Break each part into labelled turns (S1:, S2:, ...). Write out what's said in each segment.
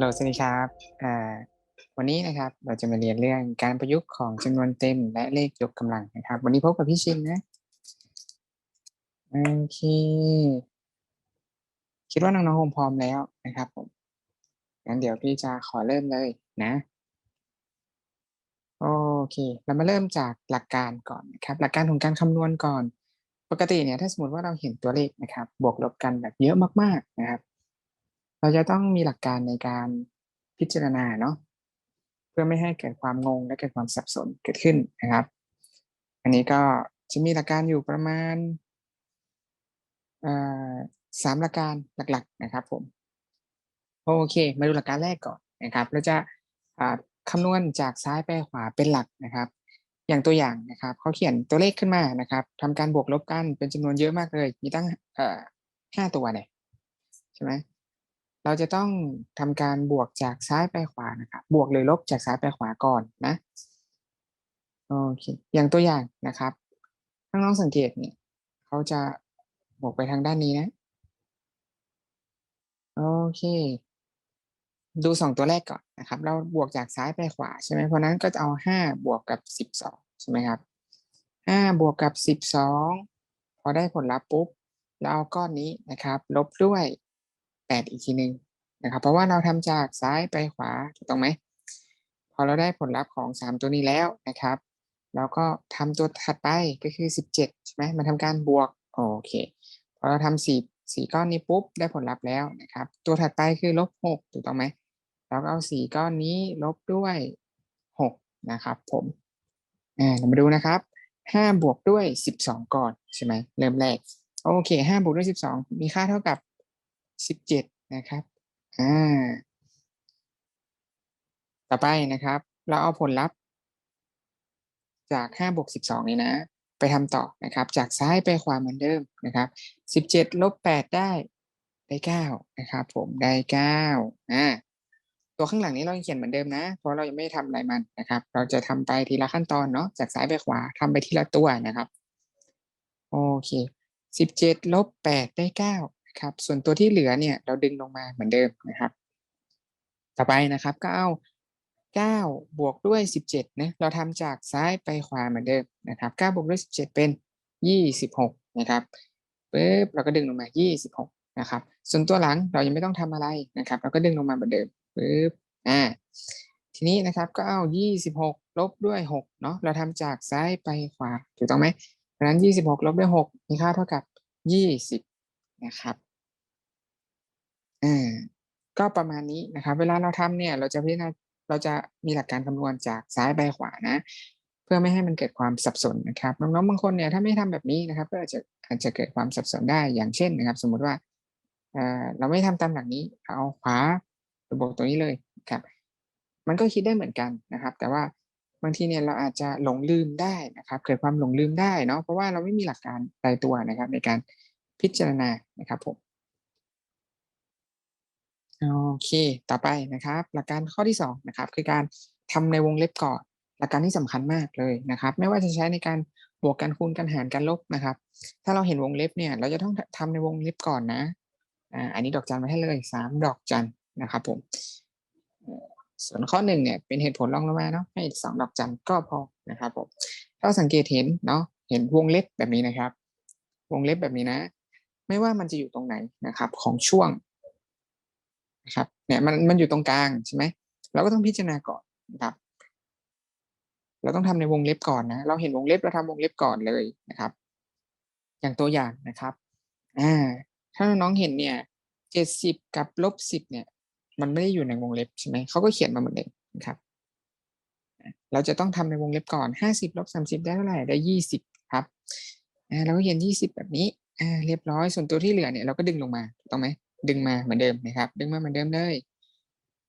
S1: โหลสวัสดีครับอ่าวันนี้นะครับเราจะมาเรียนเรื่องการประยุกต์ของจำนวนเต็มและเลขยกกำลังนะครับ วันนี้พบกับพี่ชินนะโอเคคิดว่าน้องๆคงพร้อมแล้วนะครับผมงั้นเดี๋ยวพี่จะขอเริ่มเลยนะโอเค เรามาเริ่มจากหลักการก่อนนะครับ หลักการของการคำนวณก่อน ปกติเนี่ยถ้าสมมติว่าเราเห็นตัวเลขนะครับ บวกลบกันแบบเยอะมากๆนะครับ เราจะต้องมีหลักการในการพิจารณาเนาะเพื่อไม่ให้เกิดความงงและเกิดความสับสนเกิดขึ้นนะครับ อันนี้ก็จะมีหลักการอยู่ประมาณสามหลักการหลักๆนะครับผมโอเค มาดูหลักการแรกก่อนนะครับ เราจะคำนวณจากซ้ายไปขวาเป็นหลักนะครับ อย่างตัวอย่างนะครับเขาเขียนตัวเลขขึ้นมานะครับทำการบวกลบกันเป็นจำนวนเยอะมากเลย มีตั้งห้าตัวเนี่ยใช่ไหม เราจะต้องทำการบวกจากซ้ายไปขวานะครับบวกหรือลบจากซ้ายไปขวาก่อนนะโอเคอย่างตัวอย่างนะครับน้องๆสังเกตเนี่ยเขาจะบวกไปทางด้านนี้นะโอเค ดูสองตัวแรกก่อนนะครับ เราบวกจากซ้ายไปขวาใช่ไหมเพราะนั้นก็จะเอาห้าบวกกับสิบสองใช่ไหมครับห้าบวกกับสิบสองพอได้ผลลัพธ์ปุ๊บเราเอาก้อนนี้นะครับ ลบด้วย แปดอีกทีหนึ่งนะครับ เพราะว่าเราทำจากซ้ายไปขวาถูกต้องไหม พอเราได้ผลลัพธ์ของสามตัวนี้แล้วนะครับ เราก็ทำตัวถัดไปก็คือสิบเจ็ดใช่ไหมมาทำการบวก โอเค พอเราทำสี่สี่ก้อนนี้ปุ๊บได้ผลลัพธ์แล้วนะครับ ตัวถัดไปคือลบหกถูกต้องไหมเราก็เอาสี่ก้อนนี้ลบด้วยหกนะครับผมอ่าเรามาดูนะครับห้าบวกด้วยสิบสองก่อนใช่ไหมเริ่มแรกโอเคห้าบวกด้วยสิบสองมีค่าเท่ากับ สิบเจ็ดนะครับอ่าต่อไปนะครับ เราเอาผลลัพธ์ จากห้าบวกสิบสองนี้นะ ไปทำต่อนะครับ จากซ้ายไปขวาเหมือนเดิมนะครับสิบเจ็ดลบแปดได้ได้เก้านะครับ ผมได้เก้าอ่าตัวข้างหลังนี้เราเขียนเหมือนเดิมนะ เพราะเรายังไม่ทำอะไรมันนะครับ เราจะทำไปทีละขั้นตอนเนาะจากซ้ายไปขวาทำไปทีละตัวนะครับ โอเคสิบเจ็ดลบแปดได้เก้า ครับ ส่วนตัวที่เหลือเนี่ยเราดึงลงมาเหมือนเดิมนะครับ ต่อไปนะครับก็เอา9บวกด้วย 17นะเราทำจากซ้ายไปขวาเหมือนเดิมนะครับ9บวกด้วย 17 เป็น 26 นะครับปึ๊บเราก็ดึงลงมา 26 นะครับ ส่วนตัวหลังเรายังไม่ต้องทำอะไรนะครับ เราก็ดึงลงมาเหมือนเดิมปึ๊บอ่าทีนี้นะครับก็เอา 26 ลบด้วย 6 เนาะเราทำจากซ้ายไปขวาถูกต้องไหมเพราะนั้น 26 ลบด้วย 6 มีค่าเท่ากับ 20 นะครับ อ่าก็ประมาณนี้นะครับ เวลาเราทำเนี่ย เราจะพิจารณาเราจะมีหลักการคำนวณจากซ้ายไปขวานะ เพื่อไม่ให้มันเกิดความสับสนนะครับน้องๆบางคนเนี่ยถ้าไม่ทำแบบนี้นะครับ ก็อาจจะอาจจะเกิดความสับสนได้อย่างเช่นนะครับ สมมุติว่าเเราไม่ทำตามหลักนี้ เอาขวาระบบตัวนี้เลยครับ มันก็คิดได้เหมือนกันนะครับ แต่ว่าบางทีเนี่ยเราอาจจะหลงลืมได้นะครับ เกิดความหลงลืมได้เนาะเพราะว่าเราไม่มีหลักการตายตัวนะครับ ในการพิจารณานะครับผม โอเค ต่อไปนะครับ หลักการข้อที่2นะครับคือการทำในวงเล็บก่อน หลักการที่สำคัญมากเลยนะครับ ไม่ว่าจะใช้ในการบวกกันคูณกันหารกันลบนะครับ ถ้าเราเห็นวงเล็บเนี่ย เราจะต้องทำในวงเล็บก่อนนะอ่าอันนี้ดอกจันมาให้เลยสามดอกจันนะครับผมส่วนข้อหนึ่งเนี่ยเป็นเหตุผลรองลงมาเนาะให้สองดอกจันก็พอนะครับผมถ้าสังเกตเห็นเนาะเห็นวงเล็บแบบนี้นะครับ วงเล็บแบบนี้นะ ไม่ว่ามันจะอยู่ตรงไหนนะครับ ของช่วง ครับเนี่ยมันมันอยู่ตรงกลางใช่ไหมเราก็ต้องพิจารณาก่อนนะครับ เราต้องทำในวงเล็บก่อนนะเราเห็นวงเล็บเราทำวงเล็บก่อนเลยนะครับ อย่างตัวอย่างนะครับอ่าถ้าน้องเห็นเนี่ยเจ็ดสิบกับลบสิบเนี่ย มันไม่ได้อยู่ในวงเล็บใช่ไหมเขาก็เขียนมาเหมือนเดิมนะครับ เราจะต้องทำในวงเล็บก่อนห้าสิบลบสามสิบได้เท่าไหร่ได้ยี่สิบครับอ่าเราก็เขียนยี่สิบแบบนี้อ่าเรียบร้อยส่วนตัวที่เหลือเนี่ยเราก็ดึงลงมาถูกต้องไหม ดึงมาเหมือนเดิมนะครับ ดึงมาเหมือนเดิมเลย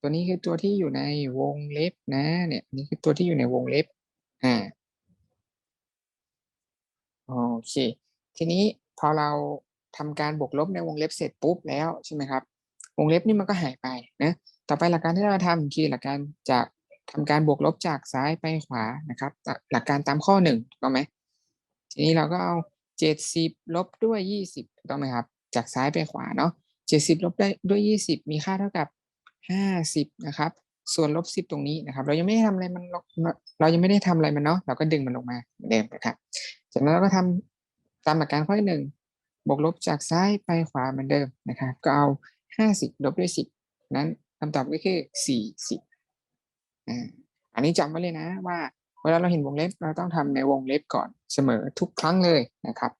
S1: ตัวนี้คือตัวที่อยู่ในวงเล็บนะ เนี่ย นี่คือตัวที่อยู่ในวงเล็บ อ่า โอเค ทีนี้พอเราทำการบวกลบในวงเล็บเสร็จปุ๊บแล้วใช่ไหมครับ วงเล็บนี่มันก็หายไปนะ ต่อไปหลักการที่เราทำคือหลักการจะทำการบวกลบจากซ้ายไปขวานะครับ หลักการตามข้อหนึ่งถูกไหมทีนี้เราก็เอาเจ็ดสิบลบด้วยยี่สิบถูกต้องไหมครับ จากซ้ายไปขวาเนาะ เจ็ดสิบลบได้ด้วยยี่สิบมีค่าเท่ากับห้าสิบนะครับ ส่วนลบสิบตรงนี้นะครับ เรายังไม่ได้ทำอะไรมันเรายังไม่ได้ทำอะไรมันเนาะเราก็ดึงมันลงมาเหมือนเดิมนะครับจากนั้นเราก็ทำตามหลักการข้อที่หนึ่งบวกลบจากซ้ายไปขวาเหมือนเดิมนะครับ ก็เอาห้าสิบลบด้วยสิบนั้นคำตอบก็คือสี่สิบอ่าอันนี้จำไว้เลยนะว่าเวลาเราเห็นวงเล็บเราต้องทำในวงเล็บก่อนเสมอทุกครั้งเลยนะครับ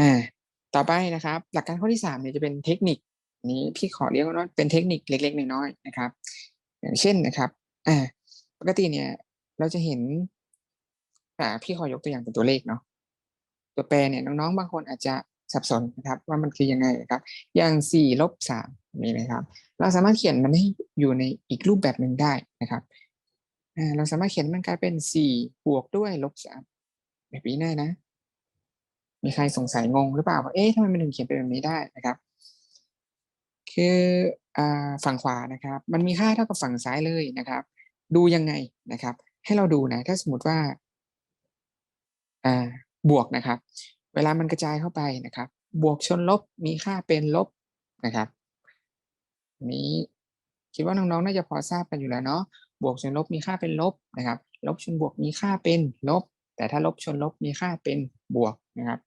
S1: อ่า ต่อไปนะครับ หลักการข้อที่สามเนี่ยจะเป็นเทคนิคนี้พี่ขอเรียกว่าเป็นเทคนิคเล็กๆน้อยๆนะครับ อย่างเช่นนะครับอ่าปกติเนี่ยเราจะเห็นอ่าพี่ขอยกตัวอย่างเป็นตัวเลขเนาะตัวแปรเนี่ยน้องๆบางคนอาจจะสับสนนะครับ ว่ามันคือยังไงนะครับ อย่างสี่ลบสามนี่นะครับ เราสามารถเขียนมันให้อยู่ในอีกรูปแบบหนึ่งได้นะครับเราสามารถเขียนมันกลายเป็นสี่บวกด้วยลบสามแบบนี้ได้นะ มีใครสงสัยงงหรือเปล่าว่าเอ๊ะทำไมมันถึงเขียนเป็นแบบนี้ได้นะครับ คืออฝั่งขวานะครับ มันมีค่าเท่ากับฝั่งซ้ายเลยนะครับ ดูยังไงนะครับ ให้เราดูนะถ้าสมมติว่าอ่าบวกนะครับ เวลามันกระจายเข้าไปนะครับ บวกชนลบมีค่าเป็นลบนะครับนี้คิดว่าน้องๆน่าจะพอทราบกันอยู่แล้วเนาะบวกชนลบมีค่าเป็นลบนะครับ ลบชนบวกมีค่าเป็นลบ แต่ถ้าลบชนลบมีค่าเป็นบวก นะครับ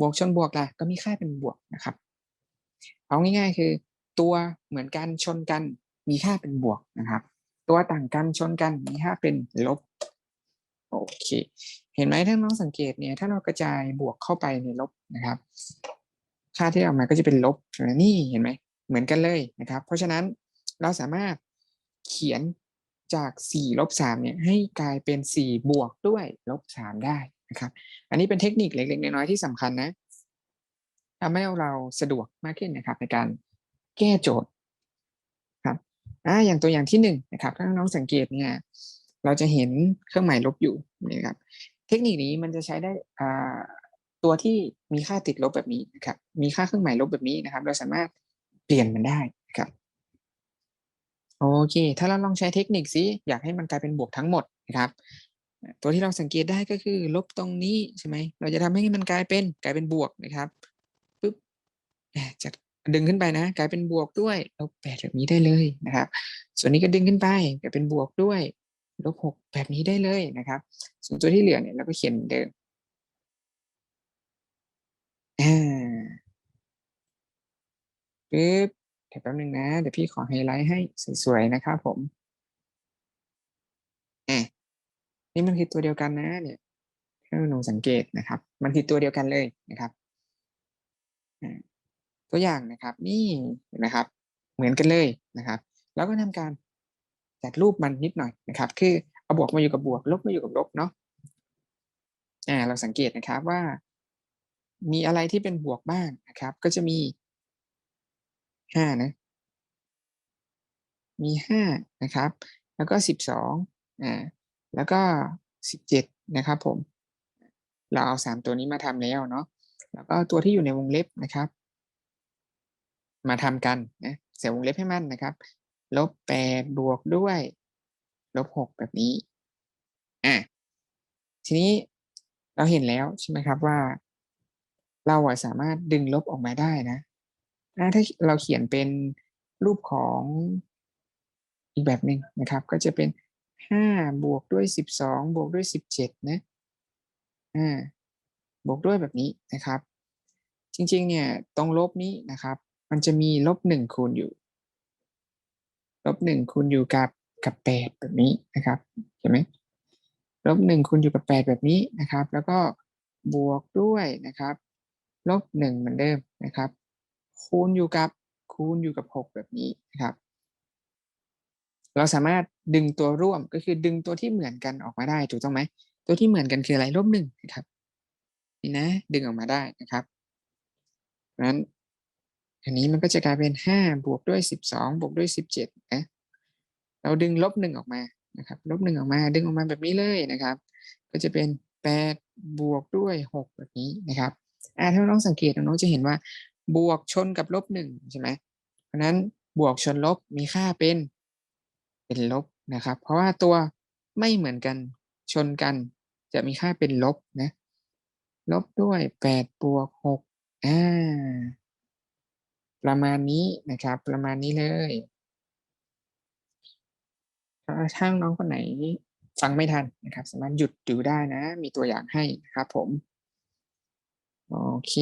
S1: บวกชนบวกล่ะก็มีค่าเป็นบวกนะครับ เอาง่ายๆคือ ตัวเหมือนกันชนกันมีค่าเป็นบวกนะครับ ตัวต่างกันชนกันมีค่าเป็นลบโอเค เห็นไหมถ้าน้องสังเกตเนี่ย ถ้าเรากระจายบวกเข้าไปในลบนะครับ ค่าที่ออกมาก็จะเป็นลบนี่เห็นไหมเหมือนกันเลยนะครับ เพราะฉะนั้นเราสามารถเขียนจาก4ลบ3เนี่ยให้กลายเป็น 4 บวกด้วยลบ3ได้ นะครับ อันนี้เป็นเทคนิคเล็กๆน้อยๆที่สำคัญนะทำให้เราสะดวกมากขึ้นนะครับ ในการแก้โจทย์ครับอ่าอย่างตัวอย่างที่หนึ่งนะครับถ้าน้องสังเกตเนี่ย เราจะเห็นเครื่องหมายลบอยู่นี่ครับ เทคนิคนี้มันจะใช้ได้อ่าตัวที่มีค่าติดลบแบบนี้นะครับ มีค่าเครื่องหมายลบแบบนี้นะครับ เราสามารถเปลี่ยนมันได้นะครับ โอเค ถ้าเราลองใช้เทคนิคสิอยากให้มันกลายเป็นบวกทั้งหมดนะครับ ตัวที่เราสังเกตได้ก็คือ ลบตรงนี้ใช่ไหมเราจะทำให้มันกลายเป็นกลายเป็นบวกนะครับปุ๊บจะดึงขึ้นไปนะ กลายเป็นบวกด้วยลบแปดแบบนี้ได้เลยนะครับ ส่วนนี้ก็ดึงขึ้นไปกลายเป็นบวกด้วยลบหกแบบนี้ได้เลยนะครับ ส่วนตัวที่เหลือเนี่ยเราก็เขียนเดิมอ่าปึ๊บเดี๋ยวแป๊บนึงนะ เดี๋ยวพี่ขอไฮไลท์ให้สวยๆนะครับผมอะ นี่มันคือตัวเดียวกันนะเนี่ยถ้าหนูสังเกตนะครับ มันคือตัวเดียวกันเลยนะครับ ตัวอย่างนะครับนี่นะครับ เหมือนกันเลยนะครับ แล้วก็ทำการจัดรูปมันนิดหน่อยนะครับ คือเอาบวกมาอยู่กับบวกลบมาอยู่กับลบเนาะอ่าเราสังเกตนะครับว่า มีอะไรที่เป็นบวกบ้างนะครับ ก็จะมีห้านะ มีห้านะครับ แล้วก็สิบสองอ่า แล้วก็สิบเจ็ดนะครับผม เราเอาสามตัวนี้มาทำแล้วเนาะแล้วก็ตัวที่อยู่ในวงเล็บนะครับ มาทำกันนะเสียวงเล็บให้มันนะครับลบแปดบวกด้วยลบหกแบบนี้อะทีนี้เราเห็นแล้วใช่ไหมครับว่า เราอะสามารถดึงลบออกมาได้นะถ้าเราเขียนเป็นรูปของอีกแบบหนึ่งนะครับ ก็จะเป็น ห้าบวกด้วยสิบสองบวกด้วยสิบเจ็ดนะอ่าบวกด้วยแบบนี้นะครับ จริงๆเนี่ยตรงลบนี้นะครับ มันจะมีลบหนึ่งคูณอยู่ลบหนึ่งคูณอยู่กับกับแปดแบบนี้นะครับเห็นไหมลบหนึ่งคูณอยู่กับแปดแบบนี้นะครับ แล้วก็บวกด้วยนะครับลบหนึ่งเหมือนเดิมนะครับ คูณอยู่กับคูณอยู่กับหกแบบนี้นะครับ เราสามารถ ดึงตัวร่วมก็คือดึงตัวที่เหมือนกันออกมาได้ถูกต้องไหมตัวที่เหมือนกันคืออะไรลบหนึ่งนะครับนี่นะดึงออกมาได้นะครับเพราะนั้นอันนี้มันก็จะกลายเป็นห้าบวกด้วยสิบสองบวกด้วยสิบเจ็ดนะเราดึงลบหนึ่งออกมานะครับลบหนึ่งออกมา ดึงออกมาแบบนี้เลยนะครับ ก็จะเป็นแปดบวกด้วยหกแบบนี้นะครับอ่าถ้าน้องสังเกตน้องจะเห็นว่า บวกชนกับลบหนึ่งใช่ไหมเพราะนั้นบวกชนลบมีค่าเป็น เป็นลบนะครับ เพราะว่าตัวไม่เหมือนกันชนกัน จะมีค่าเป็นลบนะ ลบด้วยแปดบวกหกอ่าประมาณนี้นะครับ ประมาณนี้เลยถ้าถ้าน้องคนไหนฟังไม่ทันนะครับ สามารถหยุดดูได้นะ มีตัวอย่างให้นะครับผม โอเค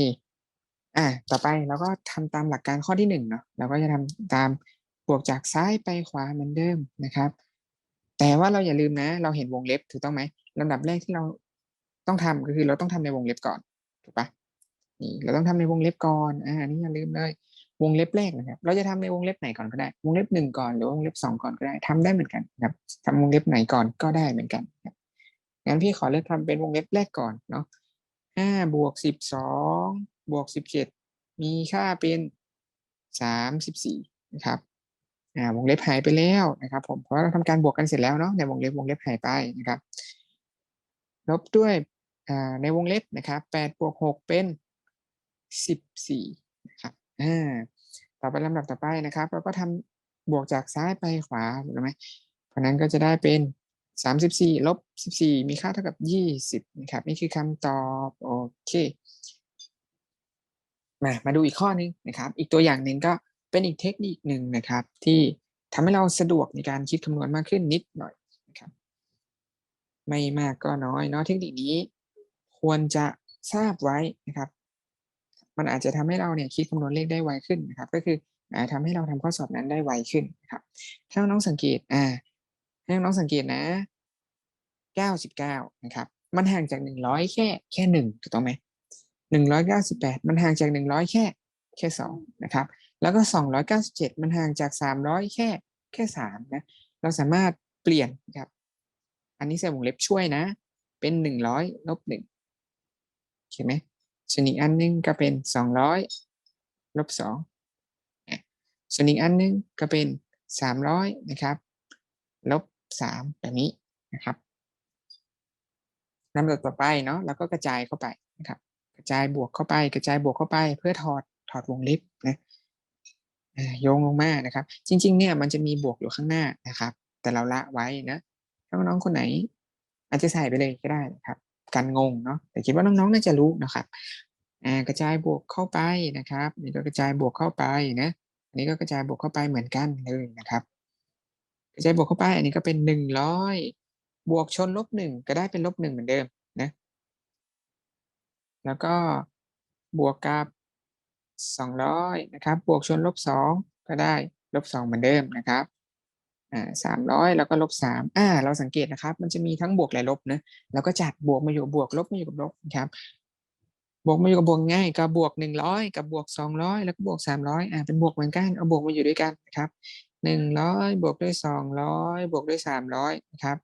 S1: อะต่อไปเราก็ทำตามหลักการข้อที่หนึ่งเนาะเราก็จะทำตาม วกจากซ้ายไปขวาเหมือนเดิมนะครับ แต่ว่าเราอย่าลืมนะ เราเห็นวงเล็บถูกต้องไหมลำดับแรกที่เราต้องทำก็คือเราต้องทำในวงเล็บก่อนถูกปะนี่เราต้องทำในวงเล็บก่อนอ่านี่อย่าลืมเลยวงเล็บแรกนะครับ เราจะทำในวงเล็บไหนก่อนก็ได้ วงเล็บหนึ่งก่อนหรือวงเล็บสองก่อนก็ได้ทำได้เหมือนกันครับทำวงเล็บไหนก่อนก็ได้เหมือนกันครับงั้นพี่ขอเลือกทำเป็นวงเล็บแรกก่อนเนาะห้าบวกสิบสองบวกสิบเจ็ดมีค่าเป็นสามสิบสี่นะครับ อ่าวงเล็บหายไปแล้วนะครับผมเพราะเราทำการบวกกันเสร็จแล้วเนาะในวงเล็บวงเล็บหายไปนะครับลบด้วยอ่าในวงเล็บนะครับแปดบวกหกเป็นสิบสี่นะครับอ่าต่อไปลำดับต่อไปนะครับ เราก็ทำบวกจากซ้ายไปขวาถูกไหมเพราะนั้นก็จะได้เป็นสามสิบสี่ลบสิบสี่มีค่าเท่ากับยี่สิบนะครับนี่คือคำตอบโอเคมามาดูอีกข้อนึงนะครับ อีกตัวอย่างหนึ่งก็ เป็นอีกเทคนิคหนึ่งนะครับ ที่ทำให้เราสะดวกในการคิดคำนวณมากขึ้นนิดหน่อยนะครับไม่มากก็น้อยเนาะเทคนิคนี้ ควรจะทราบไว้นะครับ มันอาจจะทำให้เราเนี่ยคิดคำนวณเลขได้ไวขึ้นนะครับ ก็คือทำให้เราทำข้อสอบนั้นได้ไวขึ้นนะครับถ้าน้องสังเกตอ่าให้น้องสังเกตนะเก้าสิบเก้านะครับ มันห่างจากหนึ่งร้อยแค่แค่หนึ่งถูกต้องไหมหนึ่งร้อยเก้าสิบแปดมันห่างจากหนึ่งร้อยแค่ แค่สองนะครับ แล้วก็สองร้อยเก้าสิบเจ็ดมันห่างจากสามร้อยแค่แค่สามนะเราสามารถเปลี่ยนนะครับ อันนี้ใส่วงเล็บช่วยนะ เป็นหนึ่งร้อยลบหนึ่งเห็นไหมส่วนอีกอันหนึงก็เป็นสองร้อยลบสองส่วนอีกอันหนึงก็เป็นสามร้อยนะครับลบสามแบบนี้นะครับลำดับต่อไปเนาะเราก็กระจายเข้าไปนะครับ กระจายบวกเข้าไป กระจายบวกเข้าไป เพื่อถอด ถอดวงเล็บนะโยงลงมานะครับ จริง ๆ เนี่ยมันจะมีบวกอยู่ข้างหน้านะครับ แต่เราละไว้นะถ้าน้องๆคนไหน อาจจะใส่ไปเลยก็ได้นะครับกันงงเนาะแต่คิดว่าน้องๆน่าจะรู้นะครับกระจายบวกเข้าไปนะครับนี่ก็กระจายบวกเข้าไปนะอันนี้ก็กระจายบวกเข้าไปเหมือนกันเลยนะครับ กระจายบวกเข้าไป อันนี้ก็เป็นหนึ่งร้อยบวกชนลบหนึ่งก็ได้เป็นลบหนึ่งเหมือนเดิมนะ แล้วก็บวกกับ สองร้อยนะครับบวกชนลบสองก็ได้ลบสองเหมือนเดิมนะครับอ่าสามร้อยแล้วก็ลบสามอ่าเราสังเกตนะครับ มันจะมีทั้งบวกและลบนะแล้วก็จัดบวกมาอยู่บบวกลบมาอยู่กับลบนะครับบวกมาอยู่กับบวกง่ายกับบวกหนึ่งร้อยกับบวกสองร้อยแล้วก็บวกสามร้อยอ่าเป็นบวกเหมือนกันเอาบวกมาอยู่ด้วยกันนะครับหนึ่งร้อยบวกด้วยสองร้อยบวกด้วยสามร้อยนะครับ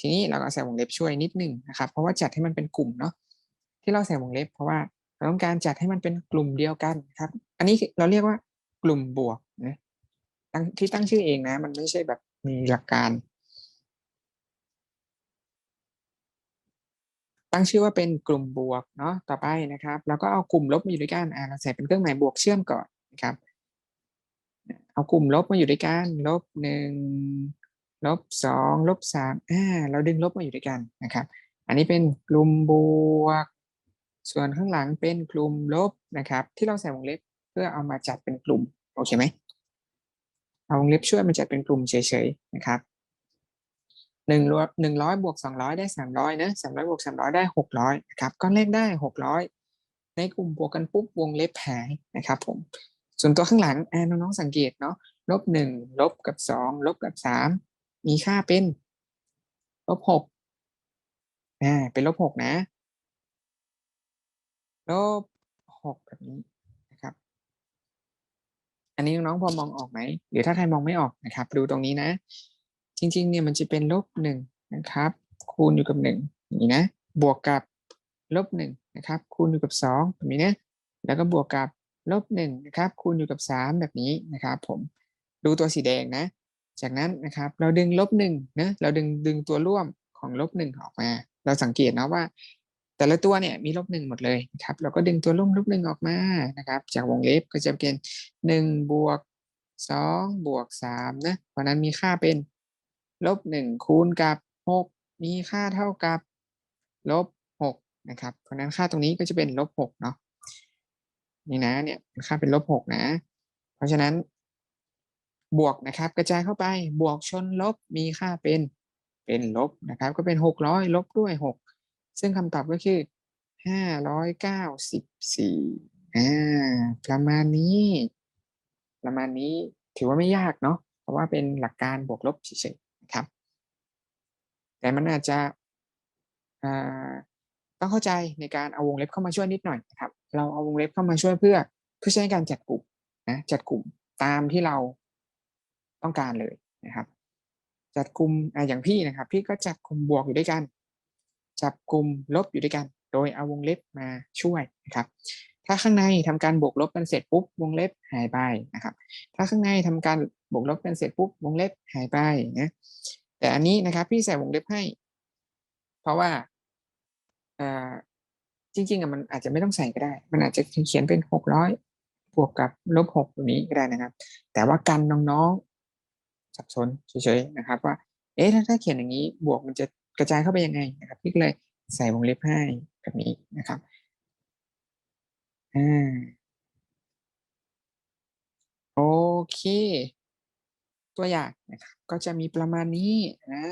S1: ทีนี้เราก็ใส่วงเล็บช่วยนิดหนึ่งนะครับ เพราะว่าจัดให้มันเป็นกลุ่มเนาะที่เราใส่วงเล็บเพราะว่า เราต้องการจัดให้มันเป็นกลุ่มเดียวกันครับ อันนี้เราเรียกว่ากลุ่มบวกนะตั้งที่ตั้งชื่อเองนะ มันไม่ใช่แบบมีหลักการ ตั้งชื่อว่าเป็นกลุ่มบวกเนาะต่อไปนะครับแล้วก็เอากลุ่มลบมาอยู่ด้วยกันอ่าเราใส่เป็นเครื่องหมายบวกเชื่อมก่อนนะครับ เอากลุ่มลบมาอยู่ด้วยกันลบหนึ่งลบสองลบสามอ่าเราดึงลบมาอยู่ด้วยกันนะครับ อันนี้เป็นกลุ่มบวก ส่วนข้างหลังเป็นกลุ่มลบนะครับ ที่เราใส่วงเล็บเพื่อเอามาจัดเป็นกลุ่มโอเคไหมเอาวงเล็บช่วยมาจัดเป็นกลุ่มเฉยๆนะครับหนึ่งร้อยหนึ่งร้อยบวกสองร้อยได้สามร้อยนะสามร้อยบวกสามร้อยได้หกร้อยนะครับก้อนเลขได้หกร้อยในกลุ่มบวกกันปุ๊บวงเล็บหายนะครับผมส่วนตัวข้างหลังอ่าน้องๆสังเกตเนาะลบหนึ่งลบกับสองลบกับสามมีค่าเป็นลบหกอ่าเป็นลบหกนะ ลบหกแบบนี้นะครับ อันนี้น้องๆพอมองออกไหมหรือถ้าใครมองไม่ออกนะครับ ดูตรงนี้นะ จริง ๆ เนี่ยมันจะเป็นลบหนึ่งนะครับ คูณอยู่กับหนึ่งอย่างนี้นะ บวกกับลบหนึ่งนะครับ คูณอยู่กับสองแบบนี้นะแล้วก็บวกกับลบหนึ่งนะครับ คูณอยู่กับสามแบบนี้นะครับ ผมดูตัวสีแดงนะ จากนั้นนะครับ เราดึงลบหนึ่งนะเราดึงดึงตัวร่วมของลบหนึ่งออกมา เราสังเกตนะว่า แต่ละตัวเนี่ยมีลบหนึ่งหมดเลยครับเราก็ดึงตัวร่มลบหนึ่งออกมานะครับ จากวงเล็บก็จะเป็นหนึ่งบวกสองบวกสามนะเพราะนั้นมีค่าเป็นลบหนึ่งคูณกับหกมีค่าเท่ากับลบหกนะครับ เพราะนั้นค่าตรงนี้ก็จะเป็นลบหกเนาะนี่นะเนี่ยค่าเป็นลบหกนะ เพราะฉะนั้น บวกนะครับกระจายเข้าไปบวกชนลบมีค่าเป็นเป็นลบนะครับ ก็เป็นหกร้อยลบด้วยหก ซึ่งคำตอบก็คือห้าร้อยเก้าสิบสี่อ่าประมาณนี้ ประมาณนี้ถือว่าไม่ยากเนาะเพราะว่าเป็นหลักการบวกลบเฉยๆนะครับ แต่มันอาจจะต้องเข้าใจในการเอาวงเล็บเข้ามาช่วยนิดหน่อยนะครับ เราเอาวงเล็บเข้ามาช่วยเพื่อเพื่อใช้ในการจัดกลุ่มนะจัดกลุ่มตามที่เราต้องการเลยนะครับ จัดกลุ่มออย่างพี่นะครับ พี่ก็จัดกลุ่มบวกอยู่ด้วยกัน จับกลุ่มลบอยู่ด้วยกัน โดยเอาวงเล็บมาช่วยนะครับ ถ้าข้างในทำการบวกลบกันเสร็จปุ๊บวงเล็บหายไปนะครับ ถ้าข้างในทำการบวกลบกันเสร็จปุ๊บวงเล็บหายไปนะแต่อันนี้นะครับพี่ใส่วงเล็บให้ เพราะว่าอจริงๆอะมันอาจจะไม่ต้องใส่ก็ได้ มันอาจจะเขียนเป็นหกร้อยบวกกับลบหกตรงนี้ก็ได้นะครับ แต่ว่ากันน้องๆสับสนเฉยๆนะครับ ว่า เอ๊ะถ้าเขียนอย่างนี้บวกมันจะ กระจายเข้าไปยังไงนะครับพี่ก็เลยใส่วงเล็บให้แบบนี้นะครับอ่าโอเค ตัวอย่างนะครับก็จะมีประมาณนี้นะ